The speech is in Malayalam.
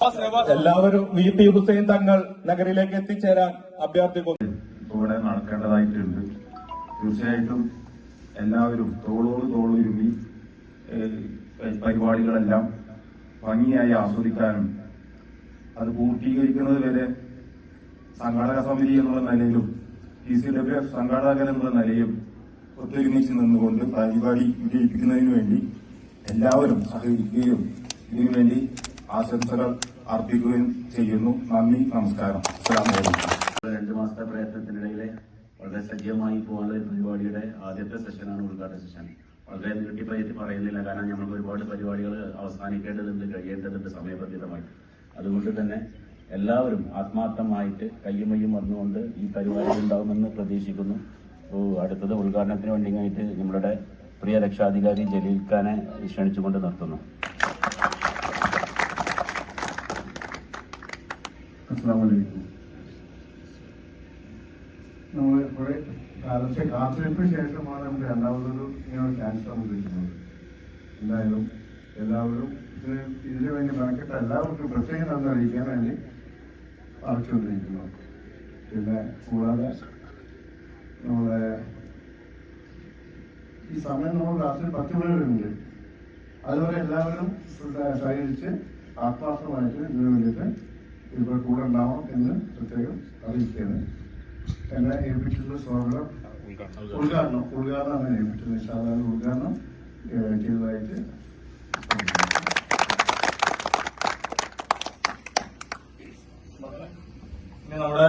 എല്ലാവരും വി പി ഹുസൈൻ തങ്ങൾ നഗരിലേക്ക് എത്തിച്ചേരാൻ അഭ്യർത്ഥിക്കുന്നു. ഇവിടെ നടക്കേണ്ടതായിട്ടുണ്ട്. തീർച്ചയായിട്ടും എല്ലാവരും തോളോട് തോളുരുമി ഏഹ്, പരിപാടികളെല്ലാം ഭംഗിയായി ആസ്വദിക്കാനും അത് പൂർത്തീകരിക്കുന്നത് വരെ സംഘാടക സമിതി എന്നുള്ള നിലയിലും ടി സി ഡബ്ല്യു എഫ് സംഘാടകൻ എന്നുള്ള നിലയിലും ഒത്തൊരുമിച്ച് നിന്നുകൊണ്ട് പരിപാടി വിജയിപ്പിക്കുന്നതിന് വേണ്ടി എല്ലാവരും സഹകരിക്കുകയും ഇതിനുവേണ്ടി ആശംസകൾ അർപ്പിക്കുകയും ചെയ്യുന്നു. നന്ദി നമസ്കാരം. രണ്ടു മാസത്തെ പ്രയത്നത്തിനിടയിലെ വളരെ സജീവമായി പോകാനുള്ള പരിപാടിയുടെ ആദ്യത്തെ സെഷനാണ് ഉദ്ഘാടന സെഷൻ. വളരെ നീട്ടിപ്പയറ്റി പറയുന്നില്ല കാരണം ഞങ്ങൾക്ക് ഒരുപാട് പരിപാടികൾ അവസാനിക്കേണ്ടതുണ്ട് കഴിയേണ്ടതുണ്ട് സമയബന്ധിതമായി. അതുകൊണ്ട് തന്നെ എല്ലാവരും ആത്മാർത്ഥമായിട്ട് കയ്യുമയ്യും വന്നുകൊണ്ട് ഈ പരിപാടി ഉണ്ടാവുമെന്ന് പ്രതീക്ഷിക്കുന്നു. അടുത്തത് ഉദ്ഘാടനത്തിന് വേണ്ടിയായിട്ട് നമ്മുടെ പ്രിയ രക്ഷാധികാരി ജലീൽ ഖാനെ ക്ഷണിച്ചുകൊണ്ട് നിർത്തുന്നു അസ്സാമലൈക്കും നമ്മൾ കുറെ കാലത്തെ കാത്തിരിപ്പിന് ശേഷമാണ് നമുക്ക് രണ്ടാമതൊരു ഇങ്ങനെ ചാൻസ് നമുക്ക് കിട്ടുന്നത് എന്തായാലും എല്ലാവരും ഇതിന് ഇതിനു വേണ്ടി മെനക്കെട്ട എല്ലാവർക്കും പ്രത്യേകം നന്ദി അറിയിക്കാൻ വേണ്ടി അറിയിച്ചുകൊണ്ടിരിക്കുന്നു പിന്നെ കൂടാതെ നമ്മളെ ഈ സമയം നമ്മൾ രാത്രി പത്ത് മണി വരെ ഉണ്ട്. അതുവരെ എല്ലാവരും സഹകരിച്ച് ആത്മാർത്ഥമായിട്ട് ഇതിനു വേണ്ടിയിട്ട് ഇവർ കൂടെ ഉണ്ടാവണം എന്ന് പ്രത്യേകം അറിയിക്കുകയാണ്. എന്നെ ഏൽപ്പിച്ചിട്ടുള്ള സ്വാഗതം ഉദ്ഘാടനം ഉദ്ഘാടനമാണ് ഏൽപ്പിച്ചത്. സാധാരണ ഉദ്ഘാടനം ചെയ്തതായിട്ട് നമ്മുടെ